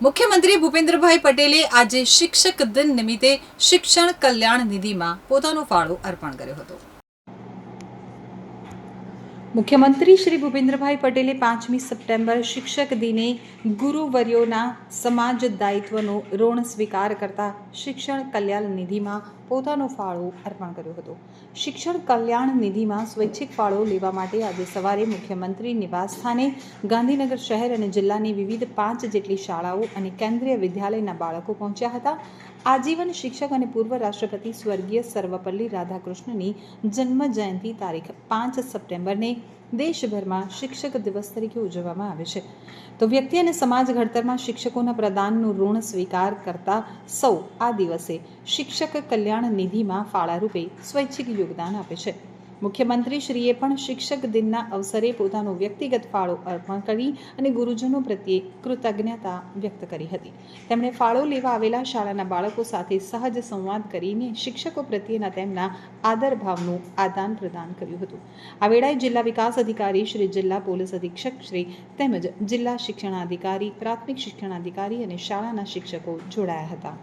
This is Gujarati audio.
મુખ્યમંત્રી ભૂપેન્દ્રભાઈ પટેલે આજે શિક્ષક દિન નિમિત્તે શિક્ષણ કલ્યાણ નિધિમાં પોતાનો ફાળો અર્પણ કર્યો હતો. મુખ્યમંત્રી શ્રી ભૂપેન્દ્રભાઈ પટેલે પાંચમી સપ્ટેમ્બર શિક્ષક દિને ગુરુવર્યોના સમાજ દાયિત્વનો ઋણ સ્વીકાર કરતા શિક્ષણ કલ્યાણ નિધિમાં પોતાનો ફાળો અર્પણ કર્યો હતો. શિક્ષણ કલ્યાણ નિધિમાં સ્વૈચ્છિક ફાળો લેવા માટે આજે સવારે મુખ્યમંત્રી નિવાસસ્થાને ગાંધીનગર શહેર અને જિલ્લાની વિવિધ પાંચ જેટલી શાળાઓ અને કેન્દ્રીય વિદ્યાલયના બાળકો પહોંચ્યા હતા. આજીવન શિક્ષક અને પૂર્વ રાષ્ટ્રપતિ સ્વર્ગીય સર્વપલ્લી રાધાકૃષ્ણની જન્મ જયંતિ તારીખ પાંચ સપ્ટેમ્બરને દેશભરમાં શિક્ષક દિવસ તરીકે ઉજવવામાં આવે છે. તો વ્યક્તિ અને સમાજ ઘડતરમાં શિક્ષકોના પ્રદાનનું ઋણ સ્વીકાર કરતા સૌ આ દિવસે શિક્ષક કલ્યાણ નિધિમાં ફાળારૂપે સ્વૈચ્છિક યોગદાન આપે છે. મુખ્યમંત્રીશ્રીએ પણ શિક્ષક દિનના અવસરે પોતાનો વ્યક્તિગત ફાળો અર્પણ કરી અને ગુરુજનો પ્રત્યે કૃતજ્ઞતા વ્યક્ત કરી હતી. તેમણે ફાળો લેવા આવેલા શાળાના બાળકો સાથે સહજ સંવાદ કરીને શિક્ષકો પ્રત્યેના તેમના આદર ભાવનું આદાન પ્રદાન કર્યું હતું. આ વેળાએ જિલ્લા વિકાસ અધિકારી શ્રી જિલ્લા પોલીસ અધિક્ષક શ્રી તેમજ જિલ્લા શિક્ષણાધિકારી, પ્રાથમિક શિક્ષણાધિકારી અને શાળાના શિક્ષકો જોડાયા હતા.